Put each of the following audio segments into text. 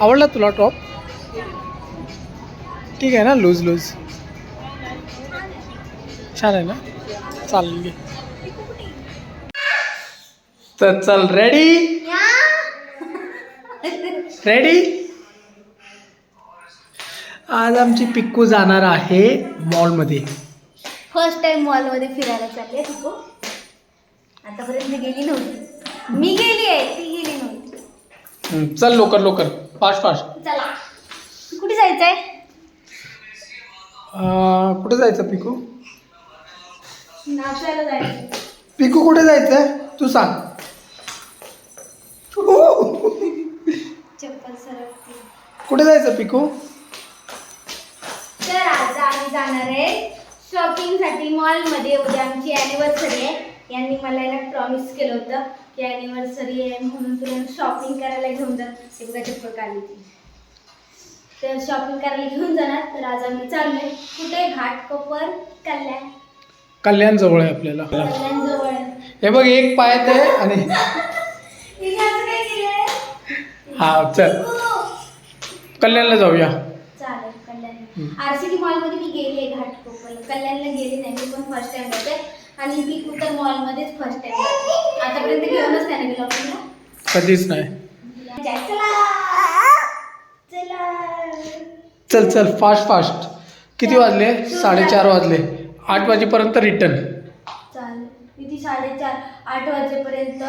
आवडला तुला टॉप? ठीक आहे ना लूज लूज. छान आहे ना? चालेल घे. तर चल रेडी रेडी आज आमची पिक्कू जाणार आहे मॉलमध्ये. फर्स्ट टाइम मॉलमध्ये फिरायला चालले तू आतापर्यंत गेली नव्हती. मी गेली आहे ती गेली नव्हती. चल लवकर लवकर. फास्ट फास्ट चला. कुठे जायचंय? कुठे जायचं पिकू? नाश्त्याला जायचं पिकू कुठे जायचं तू सांग. चप्पल सरकते. कुठे जायचं पिकू? तर आज आम्ही जाणार आहे शॉपिंगसाठी मॉलमध्ये उद्या आमची अॅनिव्हर्सरी आहे. यांनी मला ना प्रॉमिस केलं होतं की अॅनिव्हर्सरी आहे म्हणून तुला शॉपिंग करायला घेऊन जा. ते बघा चप्पल काढली ती. तर शॉपिंग करायला घेऊन जाणार. तर आज आम्ही चाललोय कुठे? घाटकोपर कल्याण. कल्याण जवळ आहे आपल्याला. कल्याण जवळ हे बघ एक पायात आहे आणि हा चल. कल्याणला जाऊया. चालेल कल्याण. टी मॉलमध्ये मी गेली घाटकोपरला कल्याणला गेली नाही मी पण फर्स्ट टाइम होते आणि मी कुठं मॉलमध्येच फर्स्ट टाइम आतापर्यंत घेऊनच कधीच नाही. चला चला चल चल फास्ट फास्ट किती वाजले? साडेचार वाजले. आठ वाजेपर्यंत रिटर्न चालेल. किती? साडेचार आठ वाजेपर्यंत.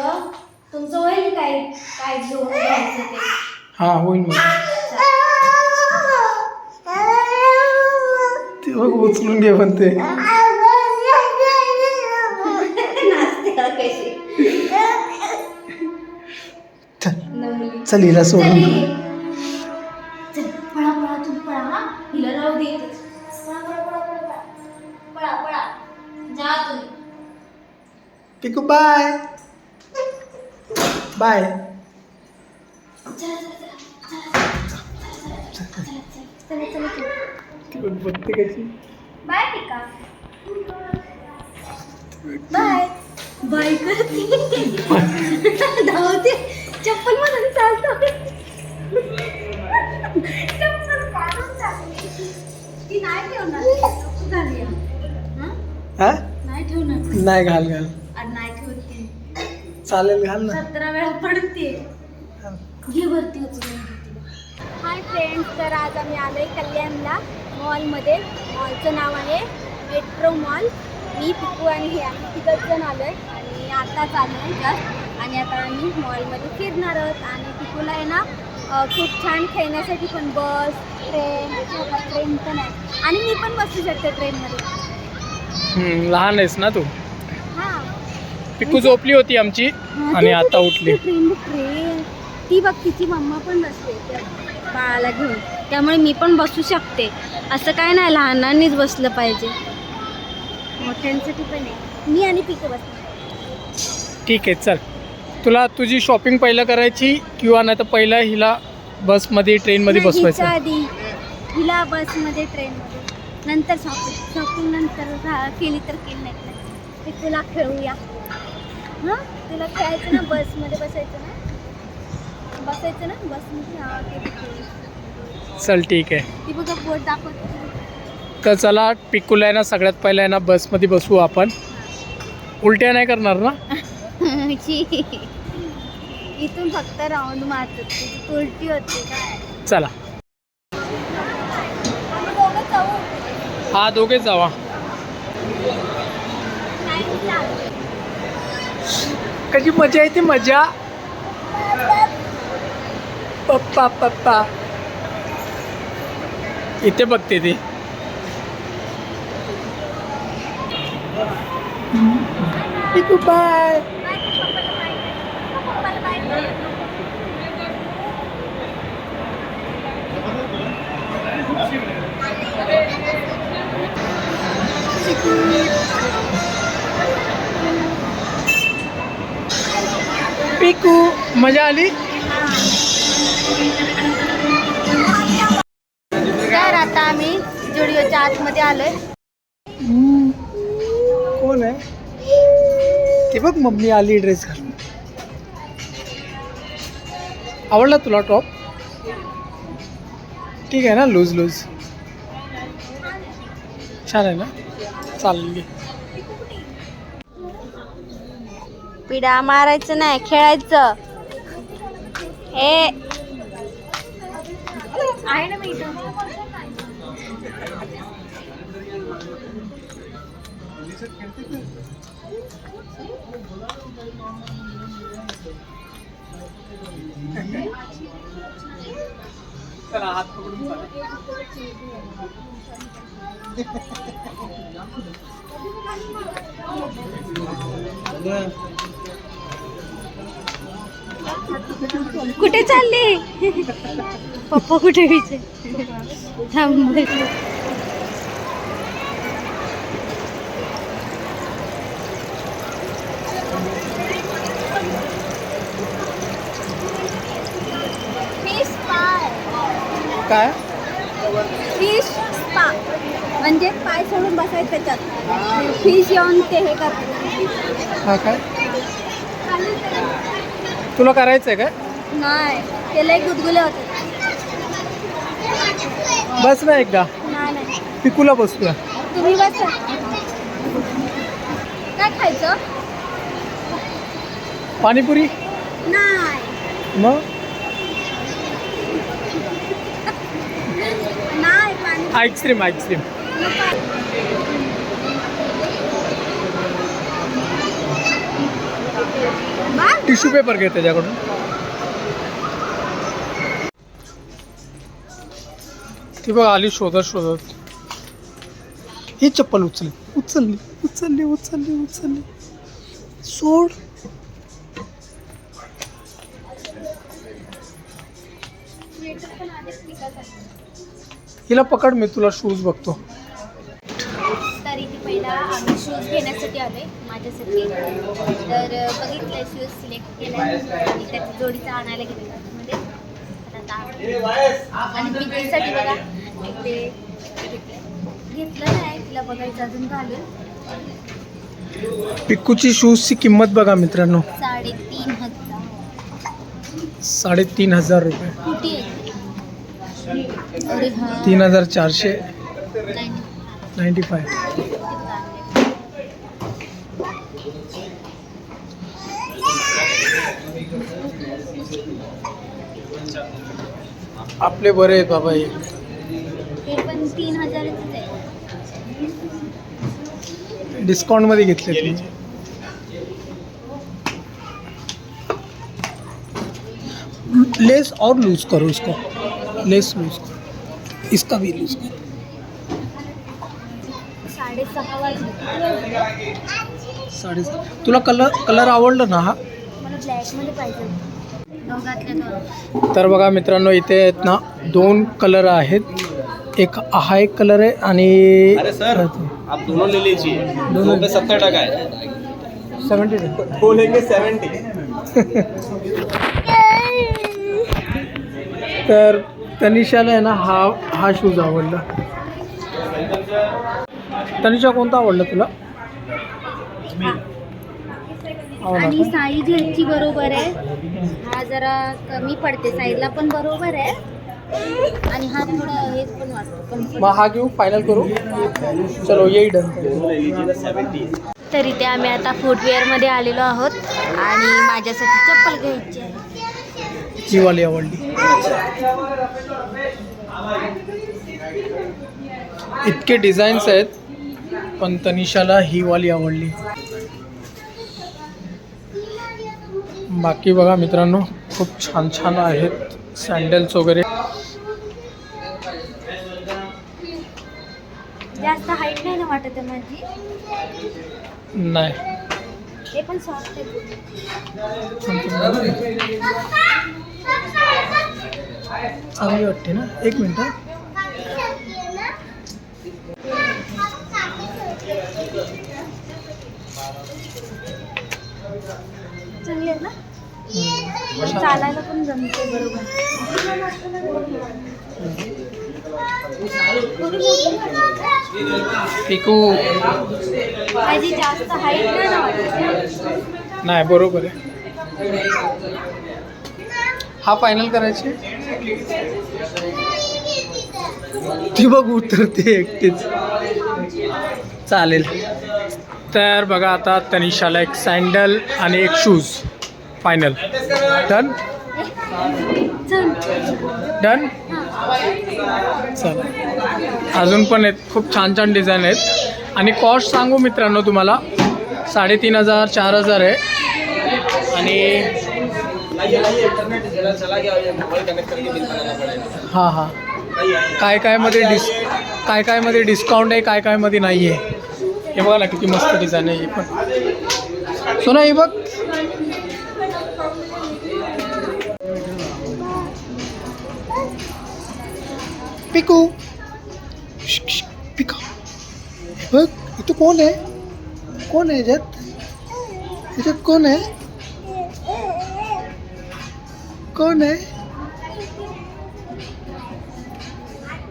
तुमचं होईल काय? काय घेऊन ते? हा होईल मग. ते बघ उचलून घे म्हणते चल हिला सोडून Piku bye bye bye bye bye करते धावते चप्पल मधून चालतो. चप्पल काढून चालते ती नाही ठेवणार. हं? हा? नाही ठेवणार. नाही घाल घाल. आणि नाही ठेवते. चालेल घाल ना. सतरा वेळा पडते. घे वरती उचलून. हाय फ्रेंड्स तर आज आम्ही आलोय कल्याणला मॉलमध्ये. मॉलचं नाव आहे मेट्रो मॉल. मी पिकू आणि हे आम्ही तिघच जण आलोय. आणि आताच आलोय जस्ट आणि आता आम्ही मॉलमध्ये फिरणार आहोत. आणि पिकूला आहे ना खूप छान खेळण्यासाठी पण बस ट्रेन ट्रेन पण आहे. आणि मी पण बसू शकते ट्रेनमध्ये हम्म, लहान आहेस ना तू? हां. पिकू झोपली होती आमची आणि आता उठली. ट्रेन ट्रेन ती बघ तिची मम्मा पण बसते त्या बाळाला घेऊन. त्यामुळे मी पण बसू शकते. असं काय नाही लहानांनीच बसलं पाहिजे. मोठ्यांसाठी पण आहे. मी आणि पिकं बसते ठीक आहे चल. तुला तुझी शॉपिंग पहिलं करायची किंवा नाही तर पहिलं हिला बसमध्ये ट्रेनमध्ये बसवायचं? आधी. हिला बसमध्ये ट्रेनमध्ये नंतर शॉपिंग शॉपिंग नंतर झा- केली तर केली नाही तर नाही. ते तुला खेळूया. हां? तुला खेळायचं ना बसमध्ये बसायचं ना? बसायचं ना बसमध्ये हां. चल ठीक आहे. ती बघा बोट दाखवते. तर चला पिकूला आहे ना सगळ्यात पहिलं आहे ना बसमध्ये बसवू आपण. उलट्या नाही करणार ना? शी. इथून फक्त राऊंड मारतात. तुझी उलटी होते काय चला. हा दोघे जावा. कशी मजा येते मजा. पप्पा पप्पा. इथे बघते ती. बाय बाय कर पप्पाला बाय कर. पप्पाला बाय कर. पिकू मजा आली? तर आता आम्ही जुडिओच्या आतमध्ये आलोय. कोण आहे? ते बघ मम्मी आली ड्रेस घालून. आवडला तुला टॉप? ठीक आहे ना लूज लूज. छान आहे ना? चालेल घे. पिढा मारायचं नाही खेळायचं. हे. आहे ना मी इथं. कुठे चालले? पप्पा कुठे विचार थांब फिश काय? फिश स्पा म्हणजे पाय सोडून बसायचं त्याच्यात. फिश येऊन ते हे करतात. हा काय? तुला करायचं आहे काय? नाही ते लय गुदगुले होते. बस ना एकदा. नाही नाही. पिकूला बसूया तुम्ही बसा. काय खायचं? पाणीपुरी? नाही. मग नाही पाणी आईस्क्रीम आईस्क्रीम टिश्यू पेपर घे त्याच्याकडून. ती बघ आली शोधत शोधत. ही चप्पल उचलली उचलली उचलली उचलली उचलली. सोड. हिला पकड मी तुला शूज बघतो. तर इथे पहिला आम्ही शूज घेण्यासाठी आलोय माझ्यासाठी. तर बघितलं शूज सिलेक्ट केला आणि त्याची जोडीचा आणायला गेलेला म्हणजे आता आता- आणि पिकनिकसाठी बघा ते घेतलं नाही तिला बघायचं अजून घालून. पिक्कूची शूजची किंमत बघा मित्रांनो. साडेतीन हजार. साडेतीन हजार रुपये. कुठे अरे तीन हज़ार चारशे। नाईन्टी फाय आपले बरे आहेत बाबा हे. पण तीन हजाराचंच आहे. डिस्काउंटमध्ये घेतले तुम्ही. लेस और लूज करो इसको. लेस लूज करो. इसका भी लूज करो। साडेसहा तुला कलर कलर आवडलं ना हा? तर बघा मित्रांनो इथे आहेत ना दोन कलर आहेत. एक हा एक कलर आहे आणि अरे सर आप दोनों ले लीजिए. दोनों। दो पे सत्तर टका है. सेवन्टी दो लेंगे सेवेंटी तर तनिषाला आहे ना हा हा शूज आवडला. तनिषा कोणता आवडला तुला? आणि? साईज ह्याची बरोबर आहे. हा जरा कमी पडते साईजला पण बरोबर आहे. आणि हा थोडा हेच पण वाटतो. मग हा घेऊ फायनल करू? चलो येई डन तर इथे आम्ही आता फुटवेअरमध्ये आलेलो आहोत. आणि माझ्यासाठी चप्पल घ्यायची आहे. ही वाली आवडली. इतके डिझाईन्स आहेत पण तनिषाला ही वाली आवडली. बाकी बघा मित्रांनो खूप छान छान आहेत सँडल्स वगैरे. जास्त हाईट नाही ना वाटत माझी? नाही. हे पण सॉफ्ट आहे. चांगली वाटते ना? एक मिनिट. चांगली आहे ना. चालायला पण जमते बरोबर. पिकू. नाही बरोबर आहे. हा फायनल करायची? ती बघ उतरते एकटीच. चालेल. तर बघा आता तनिषाला एक सँडल आणि एक शूज फायनल डन डन चला अजून पण आहेत खूप छान छान डिझाईन आहेत. आणि कॉस्ट सांगू मित्रांनो तुम्हाला साडेतीन हजार चार हजार आहे. आणि हां हां. काय काय मध्ये डिस काय काय मध्ये डिस्काउंट आहे काय काय मध्ये नाही आहे हे बघा ना किती मस्त डिझाईन आहे ही पण. सोना ही बघ. पिकू श- पिका बघ इथं कोण आहे कोण आहे याच्यात याच्यात कोण आहे कोण आहे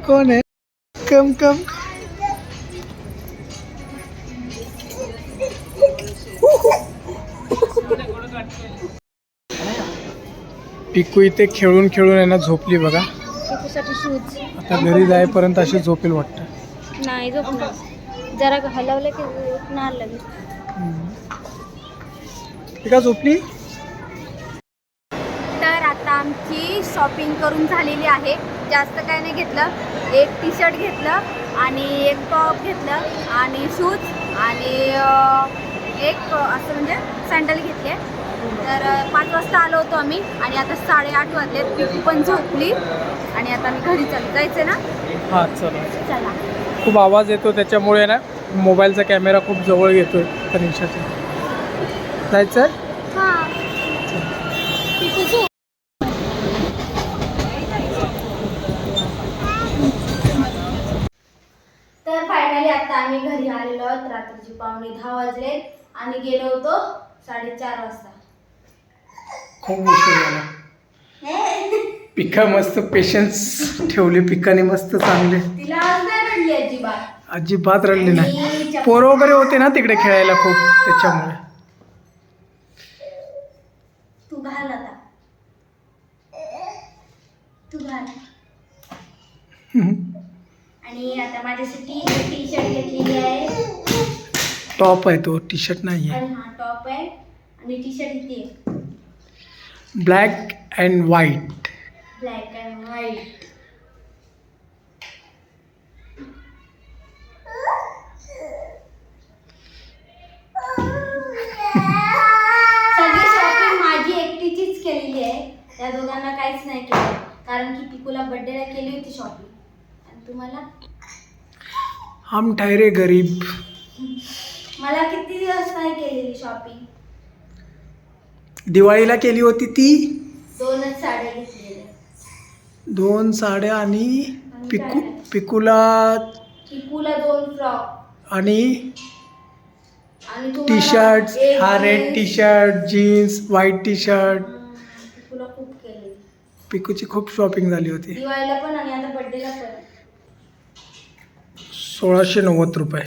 कोण आहे कम कम पिकू इथे खेळून खेळून आहे ना झोपली बघा. शूज. आता घरी जाईपर्यंत अशी झोपेल वाटतं. नाही झोपणार. जरा हलवलं की उठणार लगेच. ती का झोपली? तर आता आमची शॉपिंग करून झालेली आहे. जास्त काय नाही घेतलं. एक टी शर्ट घेतलं आणि एक टॉप घेतलं आणि शूज आणि अं, एक असं म्हणजे सँडल घेतले तर पाच वाजता आलो होतो आम्ही आणि आता साडेआठ वाजलेत. पिकू पण झोपली आणि आता मी घरी चालू. जायचं ना? हां चला. चला. खूप आवाज येतो त्याच्यामुळे ना मोबाईलचा कॅमेरा खूप जवळ येतोय तनिषाचा. जायचं आहे हां तर फायनली आता आम्ही घरी आलेलो आहोत. रात्रीचे पावणे दहा वाजले आणि गेलो होतो साडेचार वाजता. खूप उशीर झाला. पिका मस्त पेशन्स ठेवले पिकाने मस्त चांगले. अजिबात. रडली नाही. पोरं वगैरे होते ना तिकडे खेळायला खूप त्याच्यामुळे. तू घाल आता. तू घाल. आणि आता माझ्यासाठी टी शर्ट घेतलेली आहे. टॉप आहे तो टी शर्ट नाही आहे हा टॉप आहे. आणि टी शर्ट इथे black and white black and white सगळी शॉपिंग माझी एकटीचीच केलेली आहे. त्या दोघांना काहीच नाही केलं. कारण की पिकूला बर्थडेला केली होती शॉपिंग आणि तुम्हाला? हम ठहरे गरीब. मला किती दिवस नाही केलेली शॉपिंग दिवाळीला केली होती ती? दोनच साड्या घेतलेल्या. दोन साड्या आणि पिकू पिकूला पिकूला दोन फ्रॉक. आणि आणि टी शर्ट एक हा red. T shirt jeans white T shirt खूप पिकूची खूप शॉपिंग झाली होती. दिवाळीला पण आणि आता बर्थडेला पण. सोळाशे नव्वद रुपये.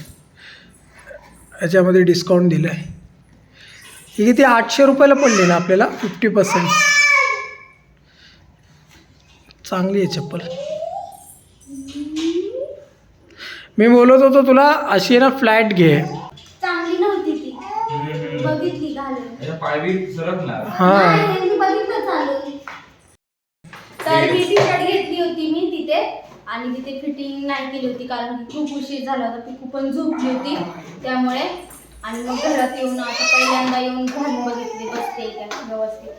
याच्यामध्ये डिस्काउंट दिलं आहे ही किती? आठशे रुपयाला पडली ना आपल्याला? फिफ्टी पर्सेंट चांगली आहे चप्पल. मी बोलत होतो तुला अशी ना फ्लॅट घे. चांगली नव्हती ती. बघितली हां. तर ही टी शर्ट घेतली होती मी तिथे. आणि तिथे फिटिंग नाही केली होती कारण की खूप उशीर झाला होता. पिकू पण झोपली होती. त्यामुळे आणि मग घरात येऊन आता पहिल्यांदा येऊन घालून बघितली बसते का व्यवस्थित.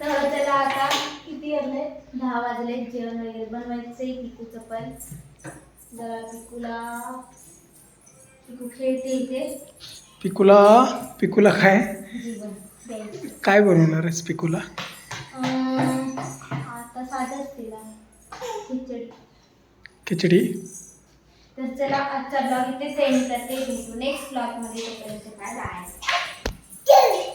तर त्याला आता किती वाजले? दहा वाजले. जेवण वगैरे बनवायचंय पिकूचं पण. जरा पिकूला पिकू खेळते इथे. पिकूला पिकूला काय? काय बनवणार आहेस पिकूला? आता साधंच तिला खिचडी. खिचडी? तर चला आजचा ब्लॉग इथे सेंड करते. भेटू नेक्स्ट ब्लॉगमध्ये तोपर्यंत काय बाय